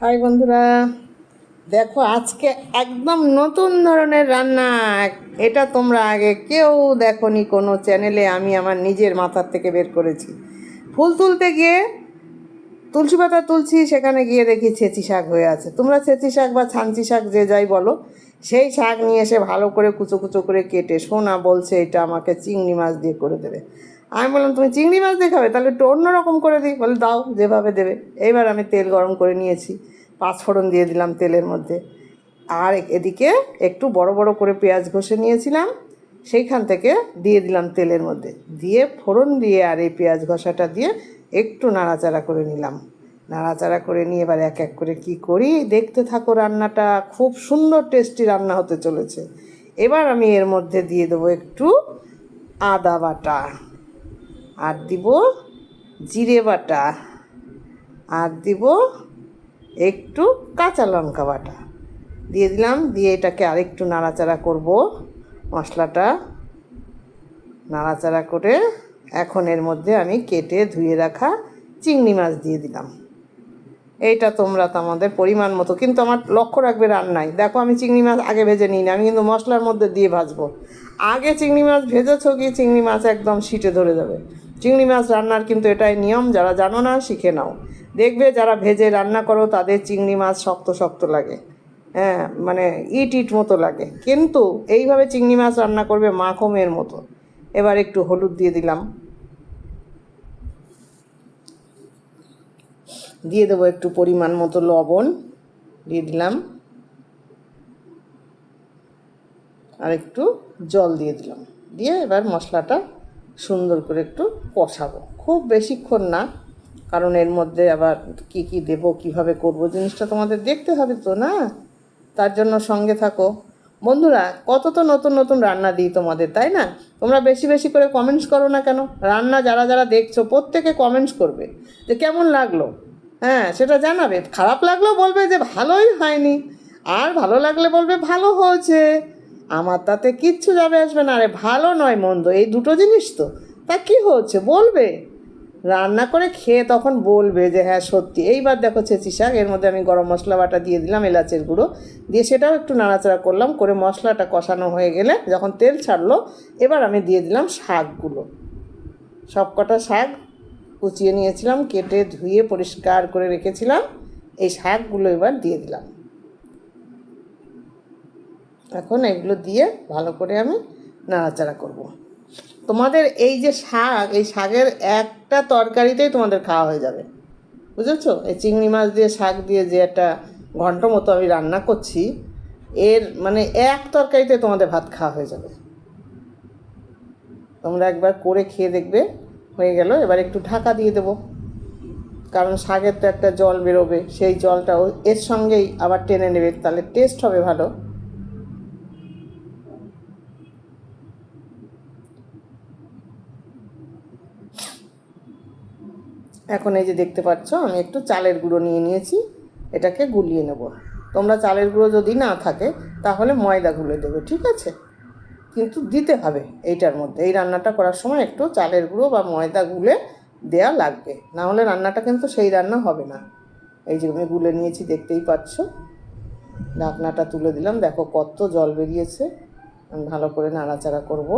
High বন্ধুরা, দেখো আজকে একদম নতুন ধরনের রান্না। এটা তোমরা আগে কেউ দেখোনি কোনো চ্যানেলে, আমি আমার নিজের মাথার থেকে বের করেছি। ফুল তুলতে গিয়ে তুলসী পাতা তুলছি, সেখানে গিয়ে দেখি ছেঁচি শাক হয়ে আছে। তোমরা ছেঁচি শাক বা ছাঞ্চি শাক যে যাই বলো, সেই শাক নিয়ে এসে ভালো করে কুচো কুচো করে কেটে সোনা বলছে এটা আমাকে চিংড়ি মাছ দিয়ে করে দেবে। আমি বললাম, তুমি চিংড়ি মাছ দিয়ে খাবে? তাহলে একটু অন্যরকম করে দিই। বলে, দাও, যেভাবে দেবে। এইবার আমি তেল গরম করে নিয়েছি। পাঁচ ফোড়ন দিয়ে দিলাম তেলের মধ্যে। আর এদিকে একটু বড় বড় করে পেঁয়াজ ঘষে নিয়েছিলাম, সেইখান থেকে দিয়ে দিলাম তেলের মধ্যে। দিয়ে ফোড়ন দিয়ে আর এই পেঁয়াজ ঘষাটা দিয়ে একটু নাড়াচাড়া করে নিলাম। নাড়াচাড়া করে নিয়ে এবার এক এক করে কি করি? দেখতে থাকো রান্নাটা, খুব সুন্দর টেস্টি রান্না হতে চলেছে। এবার আমি এর মধ্যে দিয়ে দেবো একটু আদা বাটা। আর দিব জিরে বাটা। আর দিব একটু কাঁচা লঙ্কা বাটা। দিয়ে দিলাম, দিয়ে এটাকে আরেকটু নাড়াচাড়া করব। মশলাটা নাড়াচাড়া করে এখন এর মধ্যে আমি কেটে ধুয়ে রাখা চিংড়ি মাছ দিয়ে দিলাম। এইটা তোমরা তো আমাদের পরিমাণ মতো, কিন্তু আমার লক্ষ্য রাখবে রান্নায় দেখো আমি চিংড়ি মাছ আগে ভেজে নিই না আমি কিন্তু মশলার মধ্যে দিয়ে ভাজবো। আগে চিংড়ি মাছ ভেজেছো কি চিংড়ি মাছ একদম সিটে ধরে যাবে। চিংড়ি মাছ রান্নার কিন্তু এটাই নিয়ম, যারা জানো না শিখে নাও। দেখবে যারা ভেজে রান্না করো, তাদের চিংড়ি মাছ শক্ত শক্ত লাগে। হ্যাঁ মানে ইট ইট মতো লাগে। কিন্তু এইভাবে চিংড়ি মাছ রান্না করবে মাখমের মতো। এবার একটু হলুদ দিয়ে দিলাম। দিয়ে দেবো একটু পরিমাণ মতো লবণ। দিয়ে দিলাম। আর একটু জল দিয়ে দিলাম। দিয়ে এবার মশলাটা সুন্দর করে একটু কষাবো। খুব বেশিক্ষণ না কারণ এর মধ্যে আবার কি কি দেবো, কীভাবে করব, জিনিসটা তোমাদের দেখতে হবে তো, না? তার জন্য সঙ্গে থাকো। বন্ধুরা, কত তো নতুন নতুন রান্না দিই তোমাদের, তাই না? তোমরা বেশি বেশি করে কমেন্টস করো না কেন? রান্না যারা যারা দেখছ, প্রত্যেকে কমেন্টস করবে যে কেমন লাগল? হ্যাঁ সেটা জানাবে। খারাপ লাগলেও বলবে যে ভালোই হয়নি, আর ভালো লাগলে বলবে ভালো হয়েছে। আমার তাতে কিচ্ছু যাবে আসবে না, আরে ভালো নয় মন্দ, এই দুটো জিনিস তো। তা কি হচ্ছে? বলবে। রান্না করে খেয়ে তখন বলবে যে হ্যাঁ সত্যি। এইবার দেখো ছেঁচি শাক, এর মধ্যে আমি গরম মশলা বাটা দিয়ে দিলাম, এলাচের গুঁড়ো। দিয়ে সেটাও একটু নাড়াচাড়া করলাম, করে মশলাটা কষানো হয়ে গেলে যখন তেল ছাড়লো, এবার আমি দিয়ে দিলাম শাকগুলো। সব কটা শাক কুচিয়ে নিয়েছিলাম, কেটে ধুয়ে পরিষ্কার করে রেখেছিলাম, এই শাকগুলো এবার দিয়ে দিলাম। এখন এগুলো দিয়ে ভালো করে আমি নাড়াচাড়া করব। তোমাদের এই যে শাক, এই শাকের একটা তরকারিতেই তোমাদের খাওয়া হয়ে যাবে। বুঝেছ? এই চিংড়ি মাছ দিয়ে, শাক দিয়ে যে একটা ঘন্ট মতো আমি রান্না করছি, এর মানে এক তরকারিতে তোমাদের ভাত খাওয়া হয়ে যাবে। তোমরা একবার করে খেয়ে দেখবে, হয়ে গেল। এবার একটু ঢাকা দিয়ে দেবো। কারণ শাকের তো একটা জল বেরোবে, সেই জলটা এর সঙ্গেই আবার টেনে নেবে, তাহলে টেস্ট হবে ভালো। এখন এই যে দেখতে পাচ্ছ, আমি একটু চালের গুঁড়ো নিয়ে নিয়েছি, এটাকে গুলিয়ে নেব। তোমরা চালের গুঁড়ো যদি না থাকে, তাহলে ময়দা গুলে দেবে, ঠিক আছে? কিন্তু দিতে হবে এইটার মধ্যে। এই রান্নাটা করার সময় একটু চালের গুঁড়ো বা ময়দা গুলে দেয়া লাগবে। না হলে রান্নাটা কিন্তু সেই রান্না হবে না। এই যে আমি গুলে নিয়েছি, দেখতেই পাচ্ছ। ঢাকনাটা তুলে দিলাম। দেখো কত জল বেরিয়েছে। আমি ভালো করে নাড়াচাড়া করব।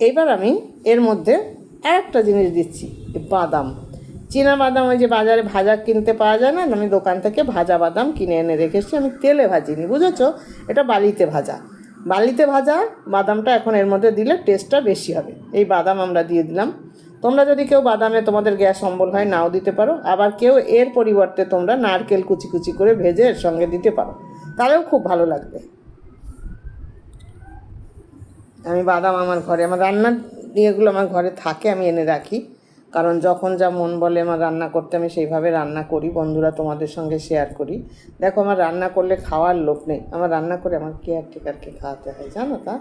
এইবার আমি এর মধ্যে একটা জিনিস দিচ্ছি, বাদাম। চীনা বাদাম ওই যে বাজারে ভাজা কিনতে পাওয়া যায় না, আমি দোকান থেকে ভাজা বাদাম কিনে এনে রেখেছি আমি তেলে ভাজিনি, বুঝেছ? এটা বালিতে ভাজা। বালিতে ভাজা, বাদামটা এখন এর মধ্যে দিলে টেস্টটা বেশি হবে। এই বাদাম আমরা দিয়ে দিলাম। তোমরা যদি কেউ বাদামে তোমাদের গ্যাস অম্বল হয়, নাও দিতে পারো। আবার কেউ এর পরিবর্তে তোমরা নারকেল কুচি কুচি করে ভেজে এর সঙ্গে দিতে পারো। তাহলেও খুব ভালো লাগবে। আমি বাদাম আমার ঘরে, আমার রান্নার ইয়েগুলো আমার ঘরে থাকে, আমি এনে রাখি। কারণ যখন যা মন বলে আমার রান্না করতে, আমি সেইভাবে রান্না করি, বন্ধুরা তোমাদের সঙ্গে শেয়ার করি। দেখো, আমার রান্না করলে খাওয়ার লোক নেই। আমার রান্না করে আমার কেয়ারটেকারকে খাওয়াতে হয়, জানো তা?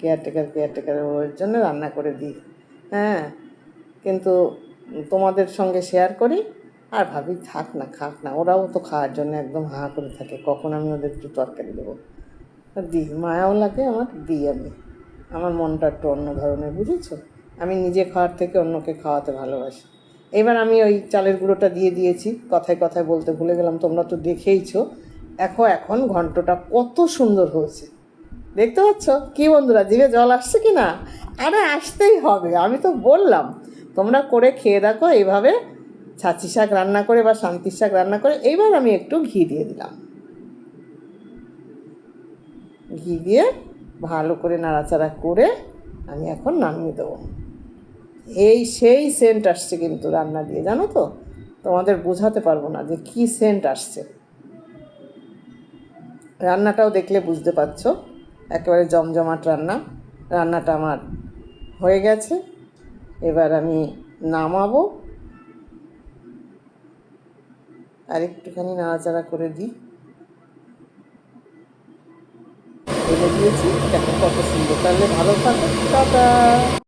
কেয়ারটেকার কেয়ারটেকার ওর জন্য রান্না করে দিই। হ্যাঁ কিন্তু তোমাদের সঙ্গে শেয়ার করি, আর ভাবি থাক না, খাক না, ওরাও তো খাওয়ার জন্য একদম হাঁ করে থাকে, কখন আমি ওদের একটু তরকারি দেবো? দিই, মায়াও লাগে, আমার দিই আমি। আমার মনটা একটু অন্য ধরনের, বুঝেছ? আমি নিজে খাওয়ার থেকে অন্যকে খাওয়াতে ভালোবাসি। এবার আমি ওই চালের গুঁড়োটা দিয়ে দিয়েছি, কথায় কথায় বলতে ভুলে গেলাম, তোমরা তো দেখেইছো। এখন এখন ঘন্টটা কত সুন্দর হয়েছে। দেখতে পাচ্ছ? কি বন্ধুরা, জিভে জল আসছে কি না? আরে আসতেই হবে, আমি তো বললাম। তোমরা করে খেয়ে দেখো, এইভাবে ছাঁচি শাক রান্না করে বা শান্তির শাক রান্না করে, এইবার আমি একটু ঘি দিয়ে দিলাম। ঘি দিয়ে ভালো করে নাড়াচাড়া করে আমি এখন নামিয়ে দেবো। এই সেই সেন্ট আসছে কিন্তু রান্না দিয়ে, জানো তো? তোমাদের বোঝাতে পারব না যে কি সেন্ট আসছে। রান্নাটাও দেখলে বুঝতে পারছ। একেবারে জমজমাট রান্না। রান্নাটা আমার হয়ে গেছে। এবার আমি নামাবো। আর একটুখানি নাড়াচাড়া করে দিই। দিয়েছি। কত সুন্দর। তাহলে ভালো থাকো টাটা।